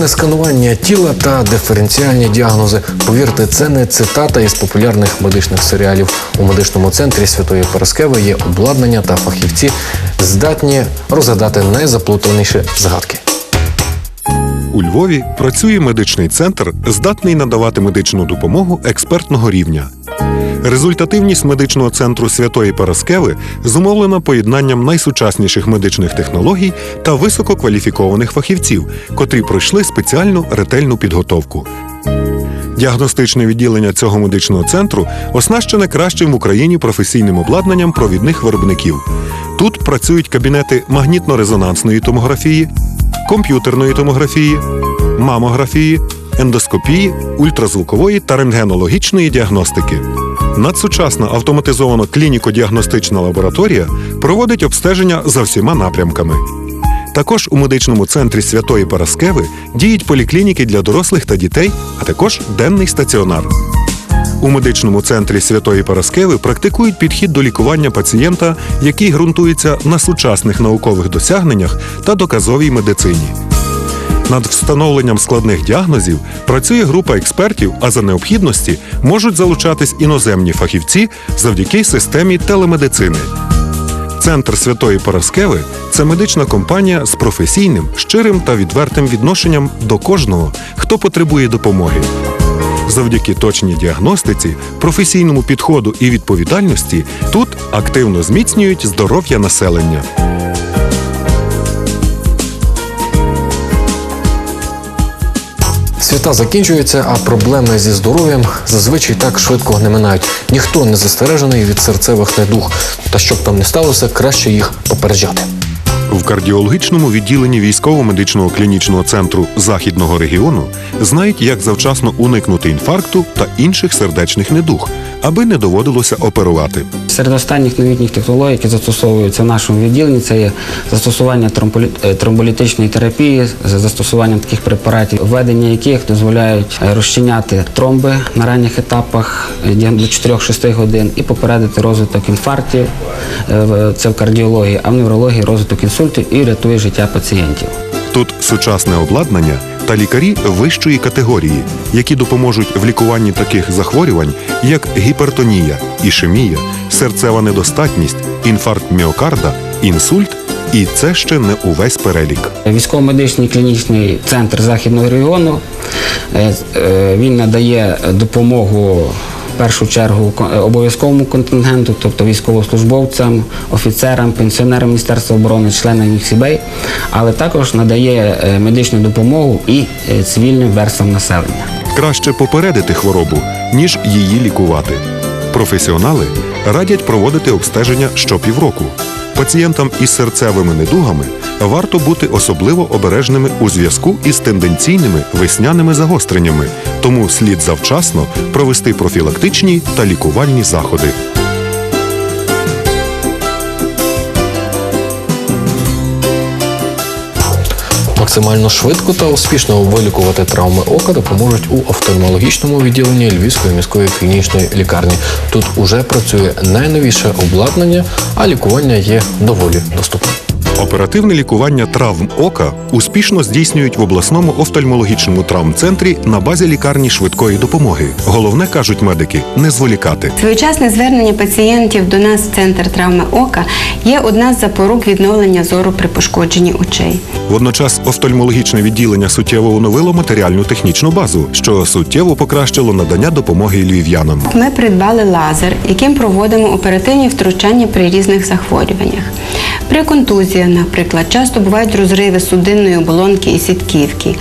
Ексклюзивне сканування тіла та диференціальні діагнози. Повірте, це не цитата із популярних медичних серіалів. У медичному центрі Святої Параскеви є обладнання та фахівці, здатні розгадати найзаплутаніші загадки. У Львові працює медичний центр, здатний надавати медичну допомогу експертного рівня. Результативність медичного центру Святої Параскеви зумовлена поєднанням найсучасніших медичних технологій та висококваліфікованих фахівців, котрі пройшли спеціальну ретельну підготовку. Діагностичне відділення цього медичного центру оснащене кращим в Україні професійним обладнанням провідних виробників. Тут працюють кабінети магнітно-резонансної томографії, комп'ютерної томографії, мамографії, ендоскопії, ультразвукової та рентгенологічної діагностики. Надсучасна автоматизована клініко-діагностична лабораторія проводить обстеження за всіма напрямками. Також у медичному центрі Святої Параскеви діють поліклініки для дорослих та дітей, а також денний стаціонар. У медичному центрі Святої Параскеви практикують підхід до лікування пацієнта, який ґрунтується на сучасних наукових досягненнях та доказовій медицині. Над встановленням складних діагнозів працює група експертів, а за необхідності можуть залучатись іноземні фахівці завдяки системі телемедицини. Центр Святої Параскеви це медична компанія з професійним, щирим та відвертим відношенням до кожного, хто потребує допомоги. Завдяки точній діагностиці, професійному підходу і відповідальності тут активно зміцнюють здоров'я населення. Свята закінчуються, а проблеми зі здоров'ям зазвичай так швидко не минають. Ніхто не застережений від серцевих недуг. Та щоб там не сталося, краще їх попереджати. В кардіологічному відділенні військово-медичного клінічного центру західного регіону знають, як завчасно уникнути інфаркту та інших сердечних недуг, аби не доводилося оперувати. Серед останніх новітніх технологій, які застосовуються в нашому відділенні, це є застосування е, тромболітичної терапії з застосуванням таких препаратів, введення яких дозволяють е, розчиняти тромби на ранніх етапах е, до 4-6 годин і попередити розвиток інфарктів. Це в кардіології, а в неврології розвиток інсультів і рятує життя пацієнтів. Тут сучасне обладнання та лікарі вищої категорії, які допоможуть в лікуванні таких захворювань, як гіпертонія, ішемія, серцева недостатність, інфаркт міокарда, інсульт. І це ще не увесь перелік. Військово-медичний клінічний центр західного регіону е, е, він надає допомогу. Першу чергу е, обов'язковому контингенту, тобто військовослужбовцям, офіцерам, пенсіонерам Міністерства оборони, членам їх сімей, але також надає е, медичну допомогу і е, цивільним верствам населення. Краще попередити хворобу, ніж її лікувати. Професіонали радять проводити обстеження щопівроку. Пацієнтам із серцевими недугами варто бути особливо обережними у зв'язку із тенденційними весняними загостреннями, тому слід завчасно провести профілактичні та лікувальні заходи. Максимально швидко та успішно вилікувати травми ока допоможуть у офтальмологічному відділенні Львівської міської клінічної лікарні. Тут уже працює найновіше обладнання, а лікування є доволі доступним. Оперативне лікування травм ока успішно здійснюють в обласному офтальмологічному травмцентрі на базі лікарні швидкої допомоги. Головне кажуть медики не зволікати. Своєчасне звернення пацієнтів до нас в центр травми ока є одна з запорук відновлення зору при пошкодженні очей. Водночас офтальмологічне відділення суттєво оновило матеріальну технічну базу, що суттєво покращило надання допомоги львів'янам. Ми придбали лазер, яким проводимо оперативні втручання при різних захворюваннях. При контузіях, наприклад, часто бувають розриви судинної оболонки і сітківки.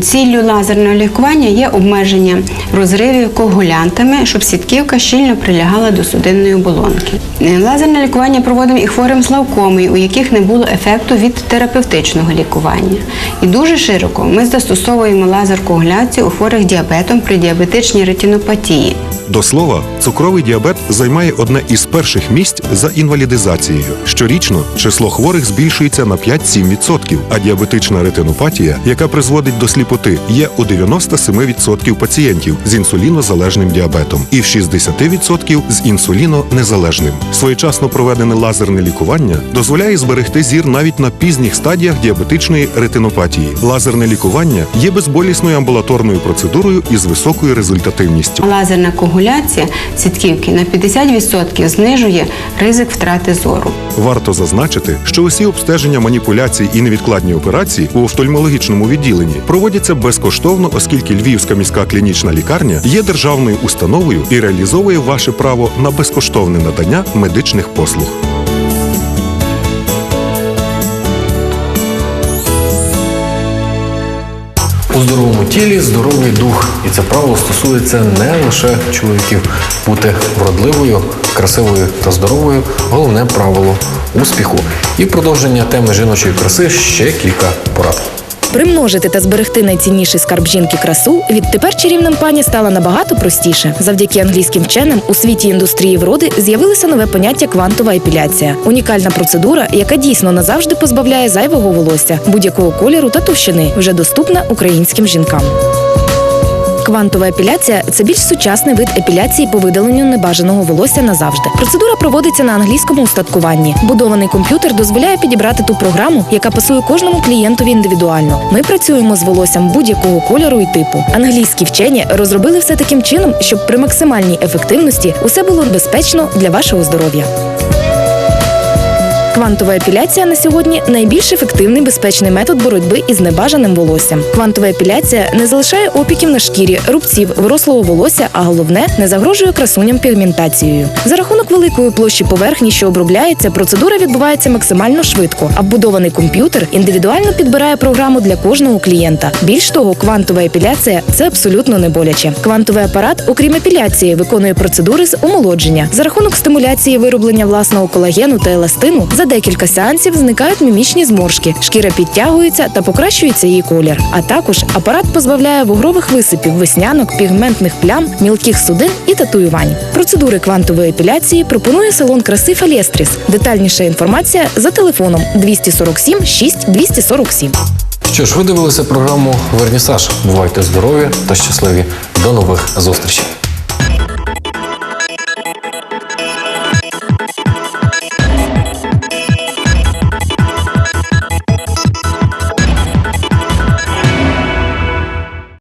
Ціллю лазерного лікування є обмеження розривів коагулянтами, щоб сітківка щільно прилягала до судинної оболонки. Е, Лазерне лікування проводимо і хворим з лавкомою, у яких не було ефекту від терапевтичного лікування. І дуже широко ми застосовуємо лазер коагуляції у хворих діабетом при діабетичній ретинопатії. До слова, цукровий діабет займає одне із перших місць за інвалідизацією. Щорічно число хворих збільшується на 5-7%, а діабетична ретинопатія, яка призводить до сліпоти є у 97% пацієнтів з інсулінозалежним діабетом і в 60% з інсулінонезалежним. Своєчасно проведене лазерне лікування дозволяє зберегти зір навіть на пізніх стадіях діабетичної ретинопатії. Лазерне лікування є безболісною амбулаторною процедурою із високою результативністю. Лазерна когуляція сітківки на 50% знижує ризик втрати зору. Варто зазначити, що усі обстеження маніпуляцій і невідкладні операції у офтальмологічному відділенні проводяться безкоштовно, оскільки Львівська міська клінічна лікарня є державною установою і реалізовує ваше право на безкоштовне надання медичних послуг. У здоровому тілі здоровий дух, і це правило стосується не лише чоловіків. Бути вродливою, красивою та здоровою головне правило успіху. І продовження теми жіночої краси ще кілька порад. Примножити та зберегти найцінніший скарб жінки красу відтепер чарівним пані стало набагато простіше. Завдяки англійським вченим у світі індустрії вроди з'явилося нове поняття квантова епіляція. Унікальна процедура, яка дійсно назавжди позбавляє зайвого волосся будь-якого кольору та товщини, вже доступна українським жінкам. Квантова епіляція це більш сучасний вид епіляції по видаленню небажаного волосся назавжди. Процедура проводиться на англійському устаткуванні. Будований комп'ютер дозволяє підібрати ту програму, яка пасує кожному клієнтові індивідуально. Ми працюємо з волоссям будь-якого кольору і типу. Англійські вчені розробили все таким чином, щоб при максимальній ефективності усе було безпечно для вашого здоров'я. Квантова епіляція на сьогодні найбільш ефективний безпечний метод боротьби із небажаним волоссям. Квантова епіляція не залишає опіків на шкірі, рубців, вирослого волосся, а головне не загрожує красуням пігментацією. За рахунок великої площі поверхні, що обробляється, процедура відбувається максимально швидко, а вбудований комп'ютер індивідуально підбирає програму для кожного клієнта. Більш того, квантова епіляція це абсолютно не боляче. Квантовий апарат, окрім епіляції, виконує процедури з омолодження. За рахунок стимуляції вироблення власного колагену та еластину за декілька сеансів зникають мімічні зморшки, шкіра підтягується та покращується її колір. А також апарат позбавляє вугрових висипів, веснянок, пігментних плям, мілких судин і татуювань. Процедури квантової епіляції пропонує салон краси Фалєстріс. Детальніша інформація за телефоном 247 6 247. Що ж, ви дивилися програму Вернісаж. Бувайте здорові та щасливі. До нових зустрічей.